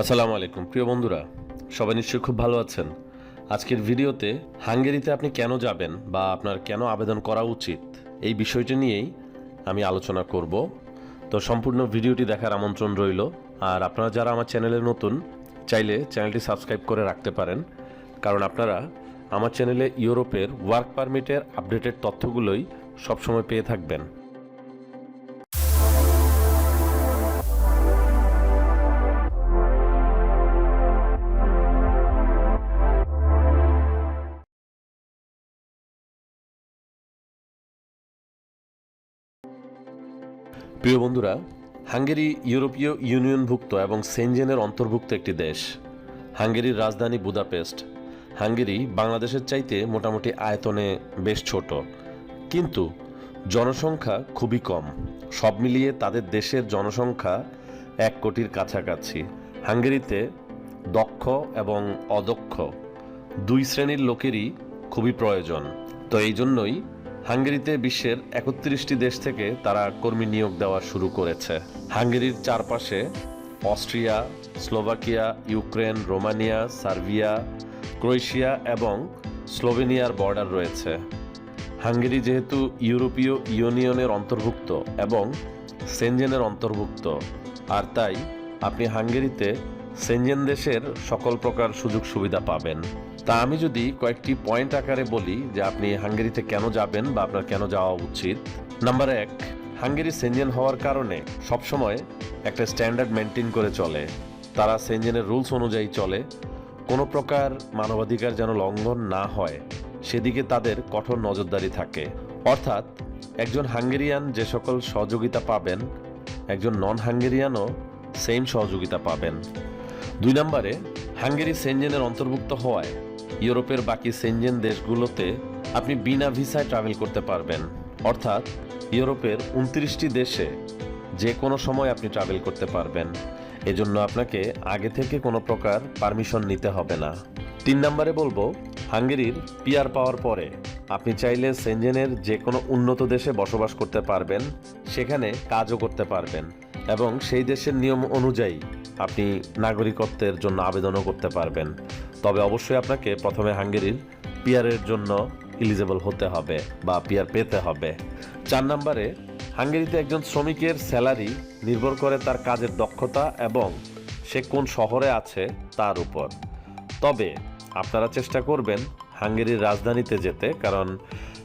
আসসালামু আলাইকুম, প্রিয় বন্ধুরা। সবাই নিশ্চয়ই খুব ভালো আছেন। আজকের ভিডিওতে হাঙ্গেরিতে আপনি কেন যাবেন বা আপনার কেন আবেদন করা উচিত এই বিষয়টি নিয়েই আমি আলোচনা করব। তো সম্পূর্ণ ভিডিওটি দেখার আমন্ত্রণ রইল। আর আপনারা যারা আমার চ্যানেলে নতুন, চাইলে চ্যানেলটি সাবস্ক্রাইব করে রাখতে পারেন। কারণ আপনারা আমার চ্যানেলে ইউরোপের ওয়ার্ক পারমিটের আপডেটেড তথ্যগুলোই সবসময় পেয়ে থাকবেন। প্রিয় বন্ধুরা, হাঙ্গেরি ইউরোপীয় ইউনিয়নভুক্ত এবং সেনজেনের অন্তর্ভুক্ত একটি দেশ। হাঙ্গেরির রাজধানী বুদাপেস্ট। হাঙ্গেরি বাংলাদেশের চাইতে মোটামুটি আয়তনে বেশ ছোট। কিন্তু জনসংখ্যা খুবই কম। সব মিলিয়ে তাদের দেশের জনসংখ্যা এক কোটির কাছাকাছি। হাঙ্গেরিতে দক্ষ এবং অদক্ষ দুই শ্রেণির লোকেরই খুবই প্রয়োজন। তো এই জন্যই হাঙ্গেরিতে বিশ্বের একত্রিশটি দেশ থেকে তারা কর্মী নিয়োগ দেওয়া শুরু করেছে। হাঙ্গেরির চারপাশে Austria, Slovakia, Ukraine, Romania, Serbia, Croatia এবং স্লোভেনিয়ার বর্ডার রয়েছে। হাঙ্গেরি যেহেতু ইউরোপীয় ইউনিয়নের অন্তর্ভুক্ত এবং সেনজেনের অন্তর্ভুক্ত, আর তাই আপনি হাঙ্গেরিতে সেনজেন দেশের সকল প্রকার সুযোগ সুবিধা পাবেন। তা আমি যদি কয়েকটি পয়েন্ট আকারে বলি যে আপনি হাঙ্গেরিতে কেন যাবেন বা আপনার কেন যাওয়া উচিত। নাম্বার এক, হাঙ্গেরি সেনজেন হওয়ার কারণে সবসময় একটা স্ট্যান্ডার্ড মেনটেন করে চলে। তারা সেনজেনের রুলস অনুযায়ী চলে। কোনো প্রকার মানবাধিকার যেন লঙ্ঘন না হয়, সেদিকে তাদের কঠোর নজরদারি থাকে। অর্থাৎ, একজন হাঙ্গেরিয়ান যে সকল সহযোগিতা পাবেন, একজন নন হাঙ্গেরিয়ানও সেম সহযোগিতা পাবেন। দুই নম্বরে, হাঙ্গেরি সেনজেনের অন্তর্ভুক্ত হওয়ায় ইউরোপের বাকি সেনজেন দেশগুলোতে আপনি বিনা ভিসায় ট্রাভেল করতে পারবেন। অর্থাৎ ইউরোপের উনত্রিশটি দেশে যে কোনো সময় আপনি ট্রাভেল করতে পারবেন। এজন্য আপনাকে আগে থেকে কোনো প্রকার পারমিশন নিতে হবে না। তিন নম্বরে বলব, হাঙ্গেরির পিয়ার পাওয়ার পরে আপনি চাইলে সেনজেনের যে কোনো উন্নত দেশে বসবাস করতে পারবেন, সেখানে কাজও করতে পারবেন এবং সেই দেশের নিয়ম অনুযায়ী আপনি নাগরিকত্বের জন্য আবেদনও করতে পারবেন। তবে অবশ্যই আপনাকে প্রথমে হাঙ্গেরির পিয়ারের জন্য ইলিজেবল হতে হবে বা পিয়ার পেতে হবে। চার নম্বরে, হাঙ্গেরিতে একজন শ্রমিকের স্যালারি নির্ভর করে তার কাজের দক্ষতা এবং সে কোন শহরে আছে তার উপর। তবে আপনারা চেষ্টা করবেন হাঙ্গেরির রাজধানীতে যেতে, কারণ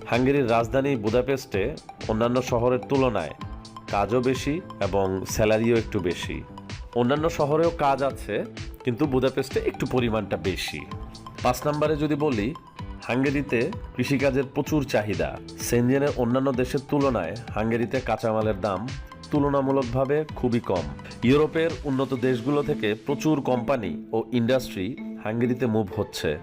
হাঙ্গেরির রাজধানী বুদাপেস্টে অন্যান্য শহরের তুলনায় কাজও বেশি এবং স্যালারিও একটু বেশি। অন্যান্য শহরেও কাজ আছে, কিন্তু বুদাপেস্টে একটু পরিমাণটা বেশি। পাঁচ নম্বরে যদি বলি, হাঙ্গেরিতে কৃষিকাজের প্রচুর চাহিদা। সেনজেনের অন্যান্য দেশের তুলনায় হাঙ্গেরিতে কাঁচামালের দাম তুলনামূলকভাবে খুবই কম। ইউরোপের উন্নত দেশগুলো থেকে প্রচুর কোম্পানি ও ইন্ডাস্ট্রি হাঙ্গেরিতে মুভ হচ্ছে।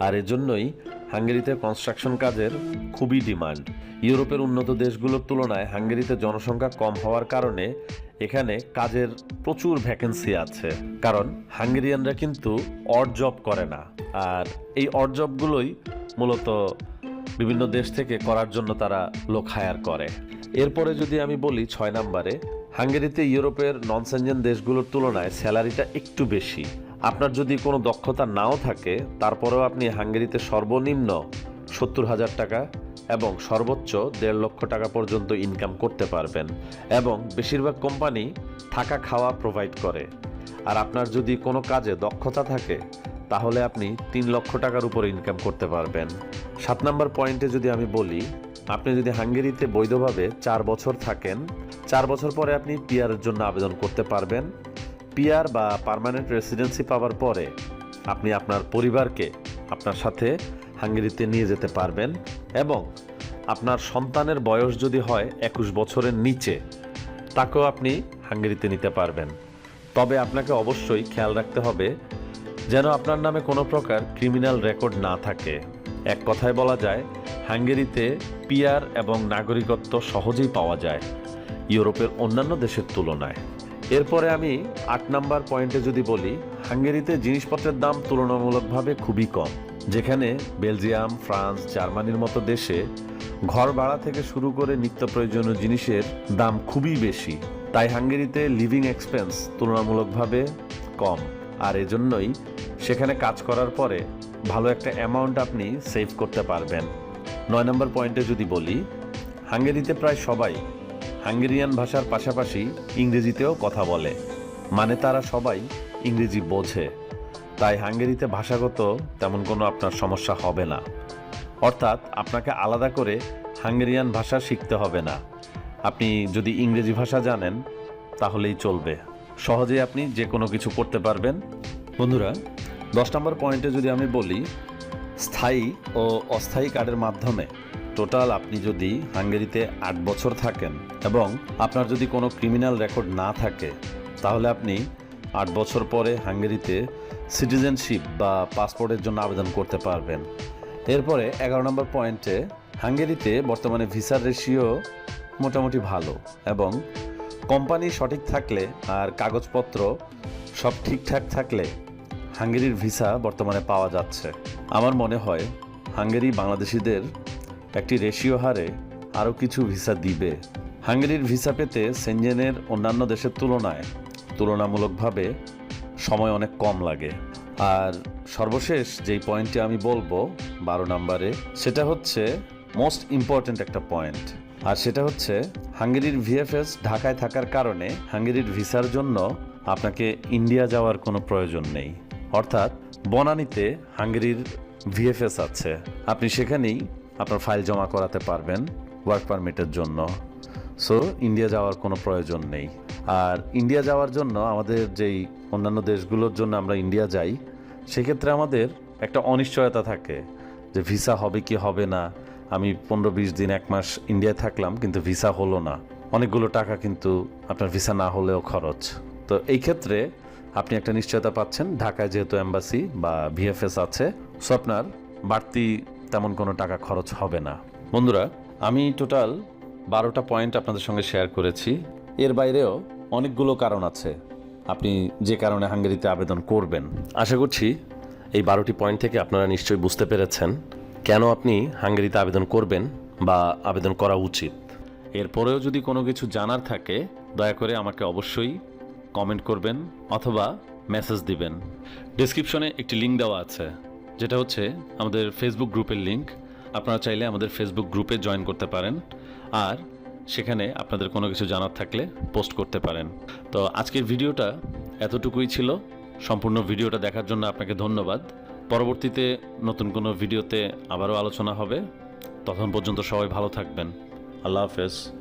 আর এজন্যই হাঙ্গেরিতে কনস্ট্রাকশন কাজের খুবই ডিমান্ড ইউরোপের উন্নত দেশগুলোর তুলনায় হাঙ্গেরিতে জনসংখ্যা কম হওয়ার কারণে এখানে কাজের প্রচুর ভ্যাকেন্সি আছে। কারণ হাঙ্গেরিয়ানরা কিন্তু অড জব করে না। আর এই অড জবগুলোই মূলত বিভিন্ন দেশ থেকে করার জন্য তারা লোক হায়ার করে। এরপরে যদি আমি বলি ছয় নম্বরে, হাঙ্গেরিতে ইউরোপের নন সেনজেন দেশগুলোর তুলনায় স্যালারিটা একটু বেশি। আপনার যদি কোনো দক্ষতা নাও থাকে, তারপরেও আপনি হাঙ্গেরিতে সর্বনিম্ন সত্তর হাজার টাকা এবং সর্বোচ্চ দেড় লক্ষ টাকা পর্যন্ত ইনকাম করতে পারবেন এবং বেশিরভাগ কোম্পানি থাকা খাওয়া প্রোভাইড করে। আর আপনার যদি কোনো কাজে দক্ষতা থাকে, তাহলে আপনি তিন লক্ষ টাকার উপরে ইনকাম করতে পারবেন। সাত নম্বর পয়েন্টে যদি আমি বলি, আপনি যদি হাঙ্গেরিতে বৈধভাবে চার বছর থাকেন, চার বছর পরে আপনি পিয়ারের জন্য আবেদন করতে পারবেন। পিয়ার বা পার্মানেন্ট রেসিডেন্সি পাওয়ার পরে আপনি আপনার পরিবারকে আপনার সাথে হাঙ্গেরিতে নিয়ে যেতে পারবেন এবং আপনার সন্তানের বয়স যদি হয় একুশ বছরের নিচে, তাকেও আপনি হাঙ্গেরিতে নিতে পারবেন। তবে আপনাকে অবশ্যই খেয়াল রাখতে হবে যেন আপনার নামে কোনো প্রকার ক্রিমিনাল রেকর্ড না থাকে। এক কথায় বলা যায়, হাঙ্গেরিতে পিয়ার এবং নাগরিকত্ব সহজেই পাওয়া যায় ইউরোপের অন্যান্য দেশের তুলনায়। এরপরে আমি আট নাম্বার পয়েন্টে যদি বলি, হাঙ্গেরিতে জিনিসপত্রের দাম তুলনামূলকভাবে খুবই কম, যেখানে বেলজিয়াম, ফ্রান্স, জার্মানির মতো দেশে ঘর ভাড়া থেকে শুরু করে নিত্য প্রয়োজনীয় জিনিসের দাম খুবই বেশি। তাই হাঙ্গেরিতে লিভিং এক্সপেন্স তুলনামূলকভাবে কম, আর এজন্যই সেখানে কাজ করার পরে ভালো একটা অ্যামাউন্ট আপনি সেভ করতে পারবেন। নয় নম্বর পয়েন্টে যদি বলি, হাঙ্গেরিতে প্রায় সবাই হাঙ্গেরিয়ান ভাষার পাশাপাশি ইংরেজিতেও কথা বলে। মানে তারা সবাই ইংরেজি বোঝে। তাই হাঙ্গেরিতে ভাষাগত তেমন কোনো আপনার সমস্যা হবে না। অর্থাৎ আপনাকে আলাদা করে হাঙ্গেরিয়ান ভাষা শিখতে হবে না। আপনি যদি ইংরেজি ভাষা জানেন, তাহলেই চলবে। সহজে আপনি যে কোনো কিছু করতে পারবেন। বন্ধুরা, দশ নম্বর পয়েন্টে যদি আমি বলি, স্থায়ী ও অস্থায়ী কার্ডের মাধ্যমে টোটাল আপনি যদি হাঙ্গেরিতে আট বছর থাকেন এবং আপনার যদি কোনো ক্রিমিনাল রেকর্ড না থাকে, তাহলে আপনি আট বছর পরে হাঙ্গেরিতে সিটিজেনশিপ বা পাসপোর্টের জন্য আবেদন করতে পারবেন। এরপরে এগারো নম্বর পয়েন্টে, হাঙ্গেরিতে বর্তমানে ভিসার রেশিও মোটামুটি ভালো এবং কোম্পানি সঠিক থাকলে আর কাগজপত্র সব ঠিকঠাক থাকলে হাঙ্গেরির ভিসা বর্তমানে পাওয়া যাচ্ছে। আমার মনে হয় হাঙ্গেরি বাংলাদেশিদের একটি রেশিও হারে আরও কিছু ভিসা দিবে। হাঙ্গেরির ভিসা পেতে সেনজেনের অন্যান্য দেশের তুলনায় তুলনামূলকভাবে সময় অনেক কম লাগে। আর সর্বশেষ যেই পয়েন্টটি আমি বলব, বারো নম্বরে, সেটা হচ্ছে মোস্ট ইম্পর্ট্যান্ট একটা পয়েন্ট। আর সেটা হচ্ছে হাঙ্গেরির ভিএফএস ঢাকায় থাকার কারণে হাঙ্গেরির ভিসার জন্য আপনাকে ইন্ডিয়া যাওয়ার কোনো প্রয়োজন নেই। অর্থাৎ বনানীতে হাঙ্গেরির ভিএফএস আছে। আপনি সেখানেই আপনার ফাইল জমা করাতে পারবেন ওয়ার্ক পারমিটের জন্য। সো ইন্ডিয়া যাওয়ার কোনো প্রয়োজন নেই। আর ইন্ডিয়া যাওয়ার জন্য আমাদের যেই অন্যান্য দেশগুলোর জন্য আমরা ইন্ডিয়া যাই, সেক্ষেত্রে আমাদের একটা অনিশ্চয়তা থাকে যে ভিসা হবে কি হবে না। আমি পনেরো বিশ দিন এক মাস ইন্ডিয়ায় থাকলাম, কিন্তু ভিসা হলো না। অনেকগুলো টাকা কিন্তু আপনার ভিসা না হলেও খরচ। তো এই ক্ষেত্রে আপনি একটা নিশ্চয়তা পাচ্ছেন, ঢাকায় যেহেতু এম্বাসি বা ভিএফএস আছে সো আপনার বাড়তি তেমন কোনো টাকা খরচ হবে না। বন্ধুরা আমি টোটাল বারোটা পয়েন্ট আপনাদের সঙ্গে শেয়ার করেছি। এর বাইরেও অনেকগুলো কারণ আছে। আপনি যে কারণে হাঙ্গেরিতে আবেদন করবেন। আশা করছি এই বারোটি পয়েন্ট থেকে আপনারা নিশ্চয়ই বুঝতে পেরেছেন কেন আপনি হাঙ্গেরিতে আবেদন করবেন বা আবেদন করা উচিত। এরপরেও যদি কোনো কিছু জানার থাকে দয়া করে আমাকে অবশ্যই কমেন্ট করবেন অথবা মেসেজ দিবেন। ডিসক্রিপশনে একটি লিঙ্ক দেওয়া আছে। যেটা হচ্ছে আমাদের ফেসবুক গ্রুপের লিঙ্ক আপনারা চাইলে আমাদের ফেসবুক গ্রুপে জয়েন করতে পারেন। আর সেখানে আপনাদের কোনো কিছু জানার থাকলে পোস্ট করতে পারেন। তো আজকের ভিডিওটা এতটুকুই ছিল। সম্পূর্ণ ভিডিওটা দেখার জন্য আপনাকে ধন্যবাদ। পরবর্তীতে নতুন কোনো ভিডিওতে আবারও আলোচনা হবে। তখন পর্যন্ত সবাই ভালো থাকবেন। আল্লাহ হাফেজ।